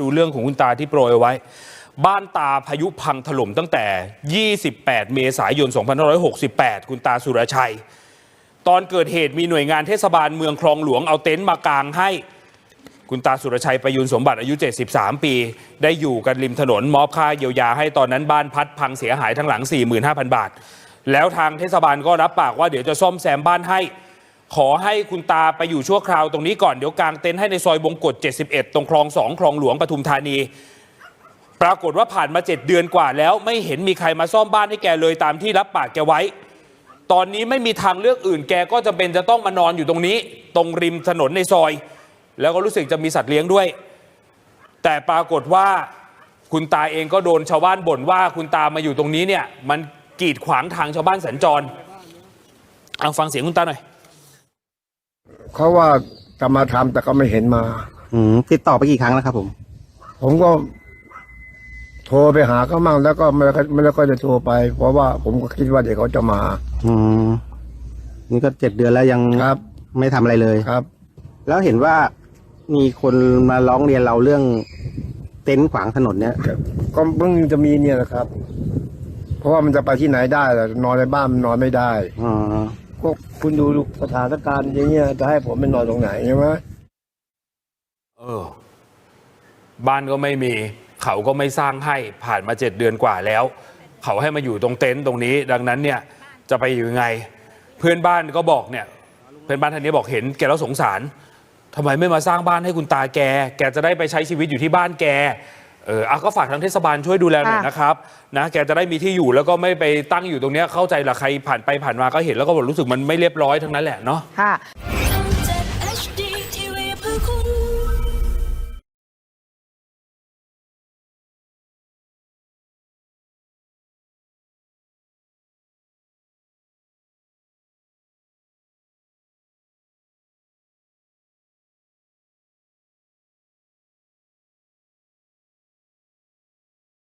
ดูเรื่องของคุณตาที่โปรยเอาไว้ บ้านตาพายุพังถล่มตั้งแต่ 28 เมษายน 2568 คุณตาสุรชัย ตอนเกิดเหตุมีหน่วยงานเทศบาลเมืองคลองหลวงเอาเต็นท์มากางให้ คุณตาสุรชัยประยุนสมบัติอายุ 73 ปี ได้อยู่กันริมถนนมอบค่าเยียวยาให้ตอนนั้นบ้านพัดพังเสียหายทั้งหลัง 45,000 บาท แล้วทางเทศบาลก็รับปากว่าเดี๋ยวจะซ่อมแซมบ้านให้ ขอให้คุณตาไปอยู่ชั่วคราวตรงนี้ก่อนเดี๋ยวกางเต็นท์ให้ในซอยบงกฎ71 ตรงคลอง2คลองหลวงปทุมธานี ปรากฏว่าผ่านมา 7 เดือนกว่าแล้ว ไม่เห็นมีใครมาซ่อมบ้านให้แกเลยตามที่รับปากแกไว้ ตอนนี้ไม่มีทางเลือกอื่น แกก็จะเป็นจะต้องมานอนอยู่ตรงนี้ ตรงริมถนนในซอย แล้วก็รู้สึกจะมีสัตว์เลี้ยงด้วย แต่ปรากฏว่าคุณตาเองก็โดนชาวบ้านบ่นว่าคุณตามาอยู่ตรงนี้เนี่ยมันกีดขวางทางชาวบ้านสัญจรเอาฟังเสียงคุณตาหน่อย เขาว่าจะมาทำแต่ก็ไม่เห็นมา อืมติดต่อไปกี่ครั้งแล้วครับ ผม ผมก็ โทรไปหาเขามั่งแล้วก็ไม่ค่อยไม่ค่อยจะโทรไป เพราะว่าผมก็คิดว่าเดี๋ยวเขาจะมา อืมนี่ก็เจ็ดเดือนแล้วยังครับไม่ทำอะไรเลย ครับ แล้วเห็นว่ามีคนมาร้องเรียนเราเรื่องเต็นท์ขวางถนนเนี่ยก็เพิ่งจะมีเนี่ยนะครับ เพราะว่ามันจะไปที่ไหนได้ล่ะนอนในบ้านมันนอนไม่ได้ อ๋อ ก็คุณดูสถานการณ์อย่างเงี้ยจะให้ผมไปนอนตรงไหนใช่ไหมเออ บ้านก็ไม่มี เขาก็ไม่สร้างให้ผ่านมาเจ็ดเดือนกว่าแล้ว เขาให้มาอยู่ตรงเต็นท์ตรงนี้ ดังนั้นเนี่ยจะไปอยู่ยังไง เพื่อนบ้านก็บอกเนี่ย เพื่อนบ้านท่านนี้บอกเห็นแกแล้วสงสารทำไมไม่มาสร้างบ้านให้คุณตาแก แกจะได้ไปใช้ชีวิตอยู่ที่บ้านแก เอออาก็ฝากทางเทศบาลช่วยดูแลหน่อยค่ะ นะครับนะแกจะได้มีที่อยู่แล้วก็ไม่ไปตั้งอยู่ตรงเนี้ยเข้าใจละใครผ่านไปผ่านมาก็เห็นแล้วก็บอกรู้สึกมันไม่เรียบร้อยทั้งนั้นแหละเนาะ ค่ะ